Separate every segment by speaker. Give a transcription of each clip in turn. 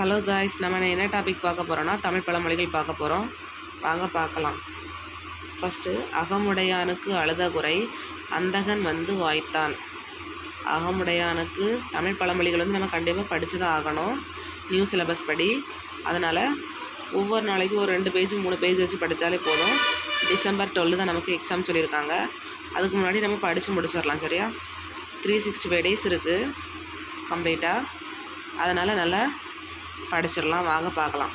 Speaker 1: Hello guys நம்ம என்ன topic பார்க்க போகிறோன்னா தமிழ் பழமொழிகள் பார்க்க போகிறோம் வாங்க பார்க்கலாம். ஃபஸ்ட்டு அகமுடையானுக்கு அழுத குறை அந்தகன் வந்து வாய்த்தான். அகமுடையானுக்கு தமிழ் பழமொழிகள் வந்து நம்ம கண்டிப்பாக படித்து தான் ஆகணும். நியூ சிலபஸ் படி. அதனால் ஒவ்வொரு நாளைக்கும் ஒரு ரெண்டு பேஜ் மூணு பேஜ் வச்சு படித்தாலே போதும். டிசம்பர் டுவெல் தான் நமக்கு எக்ஸாம் சொல்லியிருக்காங்க. அதுக்கு முன்னாடி நம்ம படித்து முடிச்சிடலாம் சரியா? த்ரீ சிக்ஸ்டி ஃபைவ் டேஸ் இருக்குது கம்ப்ளீட்டாக அதனால் நல்லா படிச்சிடலாம். வாங்க பார்க்கலாம்.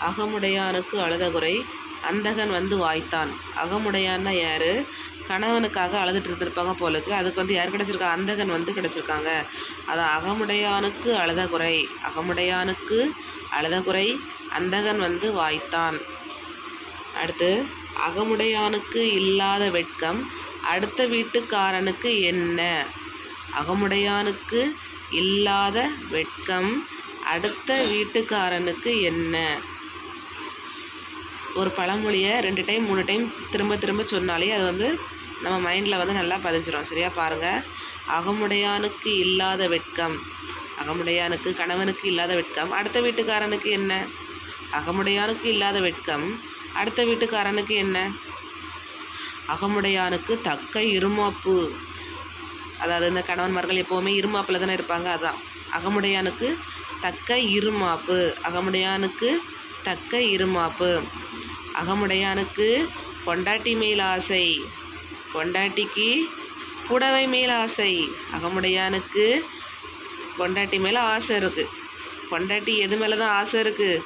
Speaker 1: அகமுடையானுக்கு அழுத குறை அந்தகன் வந்து வாய்த்தான். அகமுடையான்னா யார்? கணவனுக்காக அழுதுட்டு இருந்திருப்பாங்க போலுக்கு அதுக்கு வந்து யார் கிடச்சிருக்கா? அந்தகன் வந்து கிடச்சிருக்காங்க. அதான் அகமுடையானுக்கு அழுத குறை அகமுடையானுக்கு அழுத குறை அந்தகன் வந்து வாய்த்தான். அடுத்து அகமுடையானுக்கு இல்லாத வெட்கம் அடுத்த வீட்டுக்காரனுக்கு என்ன? அகமுடையானுக்கு இல்லாத வெட்கம் அடுத்த வீட்டுக்காரனுக்கு என்ன? ஒரு பழமொழியை ரெண்டு டைம் மூணு டைம் திரும்ப திரும்ப சொன்னாலே அது வந்து நம்ம மைண்டில் வந்து நல்லா பதிஞ்சிடும் சரியா? பாருங்கள் அகமுடையானுக்கு இல்லாத வெட்கம். அகமுடையானுக்கு கணவனுக்கு இல்லாத வெட்கம். அடுத்த வீட்டுக்காரனுக்கு என்ன? அகமுடையானுக்கு இல்லாத வெட்கம். அடுத்த வீட்டுக்காரனுக்கு என்ன? அகமுடையானுக்கு தக்க இருமாப்பு. அதாவது இந்த கணவன்மார்கள் எப்போவுமே இருமாப்பில் தானே இருப்பாங்க. அதான். அகமுடையானுக்கு தக்க இருமாப்பு. அகமுடையானுக்கு தக்க இருமாப்பு. அகமுடையானுக்கு பொண்டாட்டி மேல் ஆசை. பொண்டாட்டிக்கு புடவை மேல் ஆசை. அகமுடையானுக்கு பொண்டாட்டி மேலே ஆசை இருக்குது பொண்டாட்டி எது மேலே தான் ஆசை இருக்குது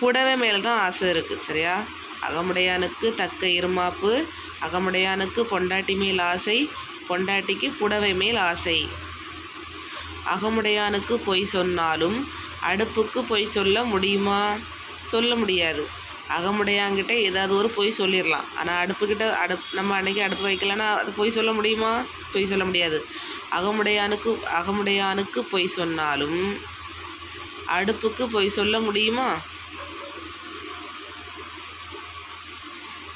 Speaker 1: புடவை மேலே தான் ஆசை இருக்குது சரியா? அகமுடையானுக்கு தக்க இருமாப்பு. அகமுடையானுக்கு பொண்டாட்டி மேல் ஆசை. பொண்டாட்டிக்கு புடவை மேல் ஆசை. அகமுடையானுக்கு பொய் சொன்னாலும் அடுப்புக்கு பொய் சொல்ல முடியுமா? சொல்ல முடியாது. அகமுடையாங்கிட்ட ஏதாவது ஒரு பொய் சொல்லிடலாம் ஆனால் அடுப்புக்கிட்ட அடுப் நம்ம அன்னைக்கு அடுப்பு வைக்கலன்னா அது பொய் சொல்ல முடியுமா? பொய் சொல்ல முடியாது. அகமுடையானுக்கு அகமுடையானுக்கு பொய் சொன்னாலும் அடுப்புக்கு பொய் சொல்ல முடியுமா?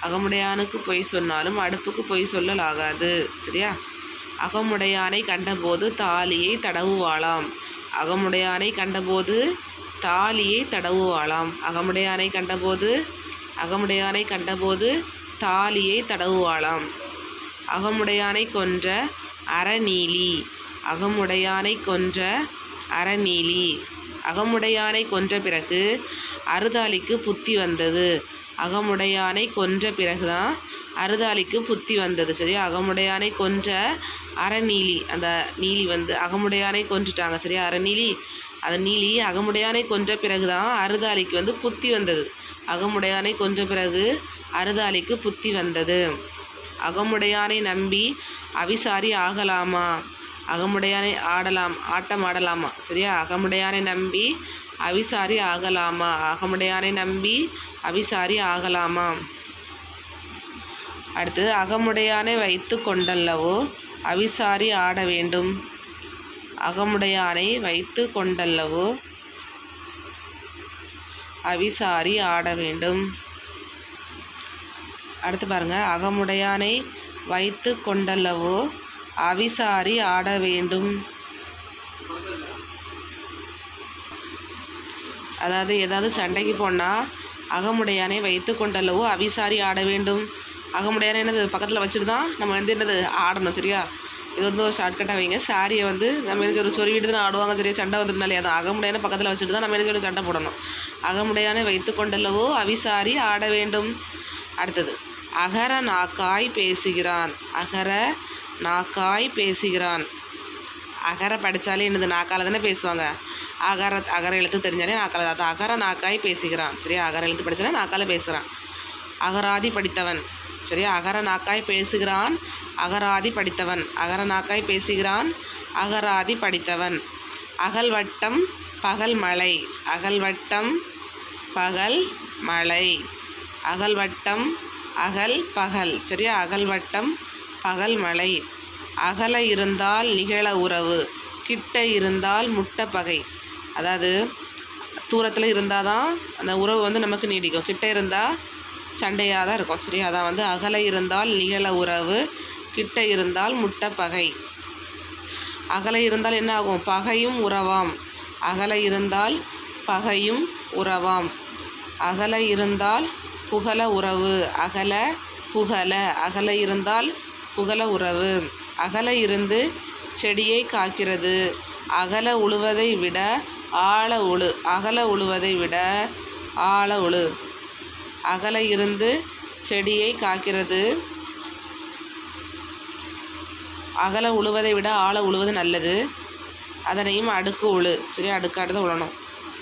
Speaker 1: அகமுடையானுக்கு பொய் சொன்னாலும் அடுப்புக்கு பொய் சொல்லலாகாது. சரியா? அகமுடையானை கண்டபோது தாலியை தடவுவாளாம். அகமுடையானை கண்டபோது தாலியை தடவுவாளாம். அகமுடையானை கண்டபோது அகமுடையானை கண்டபோது தாலியை தடவுவாளாம். அகமுடையானை கொன்ற அறநீலி. அகமுடையானை கொன்ற அறநீலி. அகமுடையானை கொன்ற பிறகு அறுதாலிக்கு புத்தி வந்தது. அகமுடையானை கொன்ற பிறகு தான் புத்தி வந்தது சரியா? அகமுடையானை கொன்ற அறநீலி அந்த நீலி வந்து அகமுடையானை கொன்றுட்டாங்க சரியா? அறநீலி அந்த நீலி அகமுடையானை கொன்ற பிறகு தான் வந்து புத்தி வந்தது. அகமுடையானை கொன்ற பிறகு அருதாளிக்கு புத்தி வந்தது. அகமுடையானை நம்பி அவிசாரி ஆகலாமா? அகமுடையானை ஆடலாம் ஆட்டம் ஆடலாமா சரியா? அகமுடையானை நம்பி அவிசாரி ஆகலாமா? அகமுடையானை நம்பி அவிசாரி ஆகலாமா? அடுத்து அகமுடையானை வைத்து கொண்டல்லவோ அவிசாரி ஆட வேண்டும். அகமுடையானை வைத்து கொண்டல்லவோ அவிசாரி ஆட வேண்டும். அடுத்து பாருங்க அகமுடையானை வைத்து கொண்டல்லவோ அவிசாரி ஆட வேண்டும். அதாவது ஏதாவது சண்டைக்கு போனால் அகமுடையானை வைத்து கொண்டல்லவோ அவிசாரி ஆட வேண்டும். அகமுடையானை என்னது? பக்கத்தில் வச்சுட்டு தான் நம்ம வந்து என்னது? ஆடணும் சரியா? இது வந்து ஒரு ஷார்ட்கட்டாக வைங்க. சாரியை வந்து நம்ம என்ன ஒரு சொருவிட்டு தான் ஆடுவாங்க சரியா? சண்டை வந்துருந்தாலே அதான். அகமுடையான பக்கத்தில் வச்சுட்டு தான் நம்ம என்ன சொல்லி சண்டை போடணும். அகமுடையானை வைத்து கொண்டல்லவோ அவிசாரி ஆட வேண்டும். அடுத்தது அகர நாக்காய் பேசுகிறான். அகர நாக்காய் பேசுகிறான். அகர படித்தாலே என்னது? நாக்கால் தானே பேசுவாங்க. அகர அகர எழுத்து தெரிஞ்சாலே நாக்கால் அதான் அகர நாக்காய் பேசுகிறான். சரியா? அகர எழுத்து படித்தாலே நாக்கால் பேசுகிறான் அகராதி படித்தவன். சரியா? அகர நாக்காய் பேசுகிறான் அகராதி படித்தவன். அகர நாக்காய் பேசுகிறான் அகராதி படித்தவன். அகல்வட்டம் பகல் மழை. அகல்வட்டம் பகல் மழை. அகல்வட்டம் அகல் பகல். சரியா? அகல்வட்டம் பகல் மழை. அகல இருந்தால் நிகழ உறவு. கிட்ட இருந்தால் முட்டை பகை அதாவது தூரத்தில் இருந்தால் தான் அந்த உறவு வந்து நமக்கு நீடிக்கும். கிட்ட இருந்தால் சண்டையாக தான் இருக்கும். சரி அதான் வந்து அகல இருந்தால் நிகழ உறவு கிட்ட இருந்தால் முட்டை பகை. அகல இருந்தால் என்ன ஆகும்? பகையும் உறவாம். அகல இருந்தால் பகையும் உறவாம். அகல இருந்தால் புகழ உறவு. அகல புகழ அகல இருந்தால் புகழ உறவு. அகல இருந்து செடியை காக்கிறது. அகல உழுவதை விட ஆழ உழு அகல உழுவதை விட ஆழ உழு. அகல இருந்து செடியை காக்கிறது. அகல உழுவதை விட ஆழ உழுவது நல்லது. அதனையும் அடுக்கு உழு சரியா அடுக்காடுதான் உழணும்.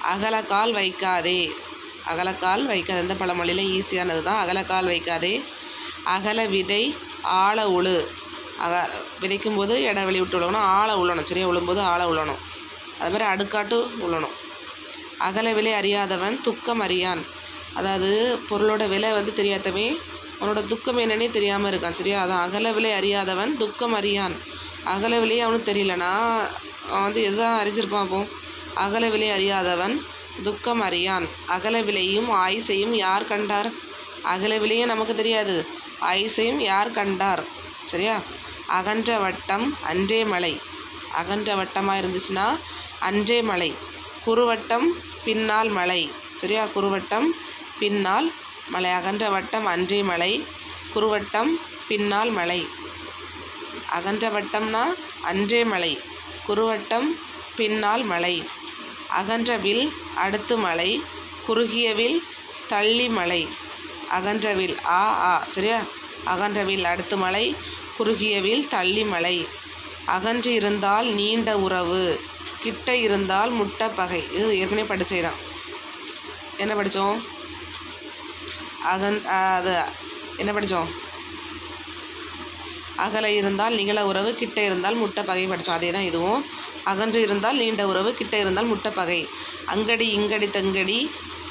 Speaker 1: அகலக்கால் வைக்காதே. அகலக்கால் வைக்காது எந்த பழமொழியிலும் ஈஸியானது தான்? அகலக்கால் வைக்காதே. அகல விதை ஆழ உழு. அக விதைக்கும் போது இடைவெளி விட்டு உழுகணும். ஆழ உழணும். சரியா உழும்போது ஆழ உழணும். அது மாதிரி அடுக்காட்டு உழணும். அகல விலை அறியாதவன் துக்கம் அறியான். அதாவது பொருளோட விலை வந்து தெரியாதவன் அவனோட துக்கம் என்னன்னே தெரியாமல் இருக்கான் சரியா? அதான் அகல விலை அறியாதவன் துக்கம் அறியான். அகல விலை அவனுக்கு தெரியலனா அவன் வந்து எதுதான் அறிஞ்சிருப்பான் அப்போ? அகல விலை அறியாதவன் துக்கம் அறியான். அகல விலையும் ஆயுசையும் யார் கண்டார்? அகல விலையும் நமக்கு தெரியாது. ஆயுசையும் யார் கண்டார்? சரியா? அகன்ற வட்டம் அன்றே மலை அகன்ற வட்டமாக இருந்துச்சுன்னா அன்றே மலை. குறுவட்டம் பின்னால் மலை. சரியா? குறுவட்டம் பின்னால் மலை. அகன்ற வட்டம் அன்றே மலை. குறுவட்டம் பின்னால் மலை. அகன்ற வட்டம்னா அன்றே மலை. குறுவட்டம் பின்னால் மலை. அகன்ற வில் அடுத்து மலை. குறுகிய வில் தள்ளி மலை. அகன்ற வில் ஆ ஆ. சரியா? அகன்ற வில் அடுத்து மலை. குறுகிய வில் தள்ளி மலை. அகன்று இருந்தால் நீண்ட உறவு கிட்ட இருந்தால் முட்டை பகை. இது ஏற்கனவே படிச்சதுதான். என்ன படித்தோம் அகன் அது என்ன படித்தோம் அகல இருந்தால் நிகழ உறவு கிட்ட இருந்தால் முட்டை பகை படித்தோம் அதே தான் இதுவும். அகன்று இருந்தால் நீண்ட உறவு கிட்ட இருந்தால் முட்டை பகை. அங்கடி இங்கடி தெங்கடி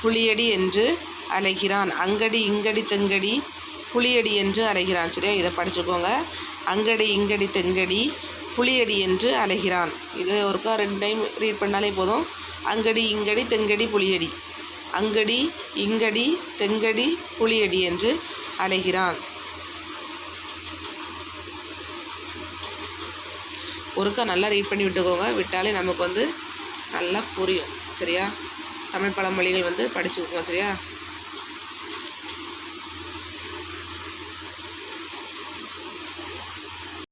Speaker 1: புளியடி என்று அலைகிறான் அங்கடி இங்கடி தெங்கடி புளியடி என்று அலைகிறான் சரியா? இதை படிச்சுக்கோங்க அங்கடி இங்கடி தெங்கடி புளியடி என்று அலைகிறான் இது ஒருக்கா ரெண்டு டைம் ரீட் பண்ணாலே போதும். அங்கடி இங்கடி தெங்கடி புளியடி அங்கடி இங்கடி தெங்கடி புளியடி என்று அலைகிறான் ஒருக்கா நல்லா ரீட் பண்ணி விட்டுக்கோங்க. விட்டாலே நமக்கு வந்து நல்லா புரியும். சரியா? தமிழ் பழமொழிகள் வந்து படிச்சுக்கோங்க. சரியா?